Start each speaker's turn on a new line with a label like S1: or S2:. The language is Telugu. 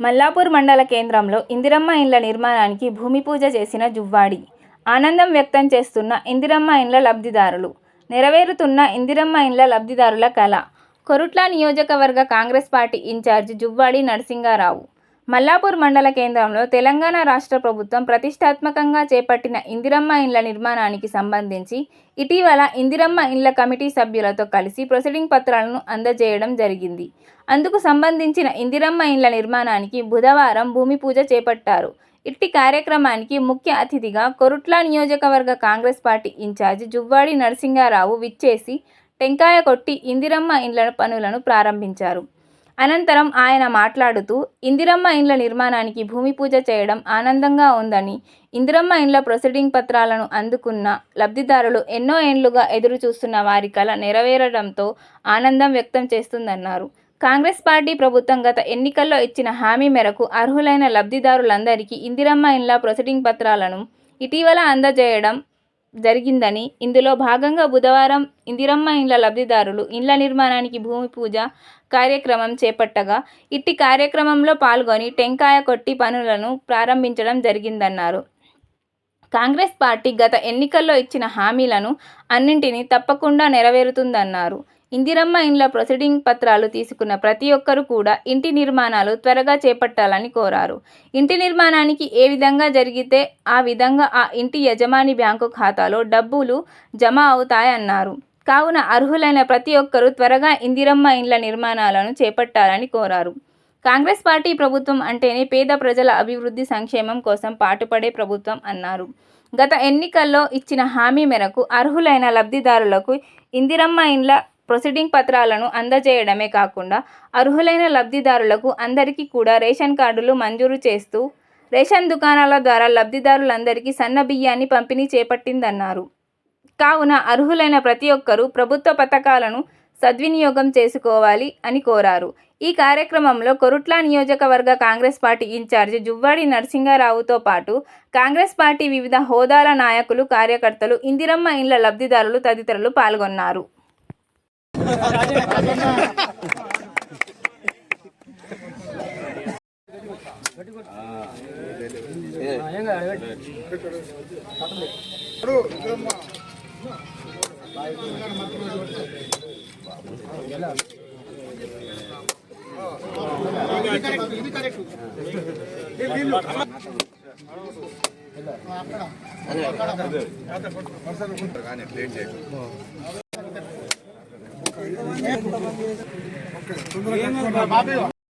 S1: మల్లాపూర్ మండల కేంద్రంలో ఇందిరమ్మ ఇండ్ల నిర్మాణానికి భూమి పూజ చేసిన జువ్వాడి. ఆనందం వ్యక్తం చేస్తున్న ఇందిరమ్మ ఇండ్ల లబ్ధిదారులు. నెరవేరుతున్న ఇందిరమ్మ ఇండ్ల లబ్ధిదారుల కళ కొరుట్ల నియోజకవర్గ Congress party in-charge Juvvadi Narasingarao Mallapur మండల కేంద్రంలో తెలంగాణ రాష్ట్ర ప్రభుత్వం ప్రతిష్టాత్మకంగా చేపట్టిన ఇందిరమ్మ ఇండ్ల నిర్మాణానికి సంబంధించి ఇటీవల ఇందిరమ్మ ఇండ్ల కమిటీ సభ్యులతో కలిసి ప్రొసీడింగ్ పత్రాలను అందజేయడం జరిగింది. అందుకు సంబంధించిన ఇందిరమ్మ ఇండ్ల నిర్మాణానికి బుధవారం భూమి పూజ చేపట్టారు. ఇట్టి కార్యక్రమానికి ముఖ్య అతిథిగా కొరుట్ల నియోజకవర్గ Congress party in-charge Juvvadi Narasingarao విచ్చేసి టెంకాయ కొట్టి ఇందిరమ్మ ఇండ్ల పనులను ప్రారంభించారు. అనంతరం ఆయన మాట్లాడుతూ ఇందిరమ్మ ఇండ్ల నిర్మాణానికి భూమి పూజ చేయడం ఆనందంగా ఉందని ఇందిరమ్మ ఇండ్ల ప్రొసీడింగ్ పత్రాలను అందుకున్న లబ్ధిదారులు ఎన్నో ఏండ్లుగా ఎదురు చూస్తున్న వారి కల నెరవేరడంతో ఆనందం వ్యక్తం చేస్తుందన్నారు. కాంగ్రెస్ పార్టీ ప్రభుత్వం గత ఎన్నికల్లో ఇచ్చిన హామీ మేరకు అర్హులైన లబ్ధిదారులందరికీ ఇందిరమ్మ ఇండ్ల ప్రొసీడింగ్ పత్రాలను ఇటీవల అందజేయడం జరిగిందని. ఇందులో భాగంగా బుధవారం ఇందిరమ్మ ఇండ్ల లబ్ధిదారులు ఇండ్ల నిర్మాణానికి భూమి పూజ కార్యక్రమం చేపట్టగా ఇట్టి కార్యక్రమంలో పాల్గొని టెంకాయ కొట్టి పనులను ప్రారంభించడం జరిగిందన్నారు. కాంగ్రెస్ పార్టీ గత ఎన్నికల్లో ఇచ్చిన హామీలను అన్నింటినీ తప్పకుండా నెరవేరుతుందన్నారు. ఇందిరమ్మ ఇండ్ల ప్రొసీడింగ్ పత్రాలు తీసుకున్న ప్రతి ఒక్కరూ కూడా ఇంటి నిర్మాణాలు త్వరగా చేపట్టాలని కోరారు. ఇంటి నిర్మాణానికి ఏ విధంగా జరిగితే ఆ విధంగా ఆ ఇంటి యజమాని బ్యాంకు ఖాతాలో డబ్బులు జమ అవుతాయన్నారు. కావున అర్హులైన ప్రతి ఒక్కరూ త్వరగా ఇందిరమ్మ ఇండ్ల నిర్మాణాలను చేపట్టాలని కోరారు. కాంగ్రెస్ పార్టీ ప్రభుత్వం అంటేనే పేద ప్రజల అభివృద్ధి సంక్షేమం కోసం పాటుపడే ప్రభుత్వం అన్నారు. గత ఎన్నికల్లో ఇచ్చిన హామీ మేరకు అర్హులైన లబ్ధిదారులకు ఇందిరమ్మ ఇండ్ల ప్రొసీడింగ్ పత్రాలను అందజేయడమే కాకుండా అర్హులైన లబ్ధిదారులకు అందరికీ కూడా రేషన్ కార్డులు మంజూరు చేస్తూ రేషన్ దుకాణాల ద్వారా లబ్ధిదారులందరికీ సన్న బియ్యాన్ని పంపిణీ చేపట్టిందన్నారు. కావున అర్హులైన ప్రతి ఒక్కరూ ప్రభుత్వ పథకాలను సద్వినియోగం చేసుకోవాలి అని కోరారు. ఈ కార్యక్రమంలో కొరుట్ల నియోజకవర్గ కాంగ్రెస్ పార్టీ ఇన్ఛార్జి జువ్వాడి నరసింహారావుతో పాటు కాంగ్రెస్ పార్టీ వివిధ హోదాల నాయకులు కార్యకర్తలు ఇందిరమ్మ ఇండ్ల లబ్ధిదారులు తదితరులు పాల్గొన్నారు. తొందరగా